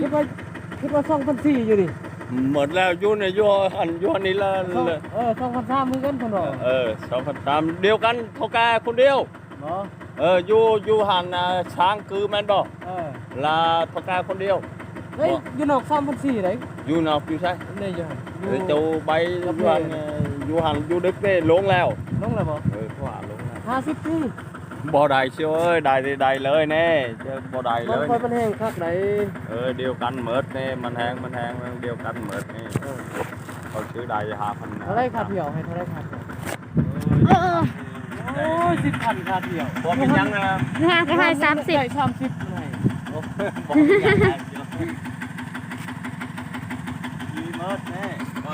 คิดว่าคิดว่าสองพันสี่อยู่ดิหมดแล้วอยู่ในอยู่หันอยู่หันนี่ละสองเออสองพันสามมือกันคนบอกเออสองพันสามเดียวกันเท่าแกคนเดียวเนาะเอออยู่อยู่หันน่ะช้างคือแม่นบ่เออลาเท่าแกคนเดียวเฮ้ยอยู่นอกสามพันสี่ไหนอยู่นอกอยู่ใช่เนี่ยอยู่หันเออเจ้าใบอยู่หันเอ่ออยู่หันอยู่ดึกเด้ลงแล้วน้องเลยบอกเออเขาว่าลงแล้วห้าสิบปี บ่ได้ช่วยได้ได้ไดเลยแน่เชื่อบ่ได้เลย มันแห้งคักไหนเออเดียวกันเหมิดนี่มันแห้งมันแห้งเดียวกันเหมิดนี่เขาซื้อได้หาพันเท่าไรขาเดี่ยวให้เท่าไรขาเดี่ยวโอ้ยสิบพันขาเดี่ยวบ่เป็นยังนะห้าก็ให้สามสิบสามสิบหน่อยยี่เมิดแน่ไป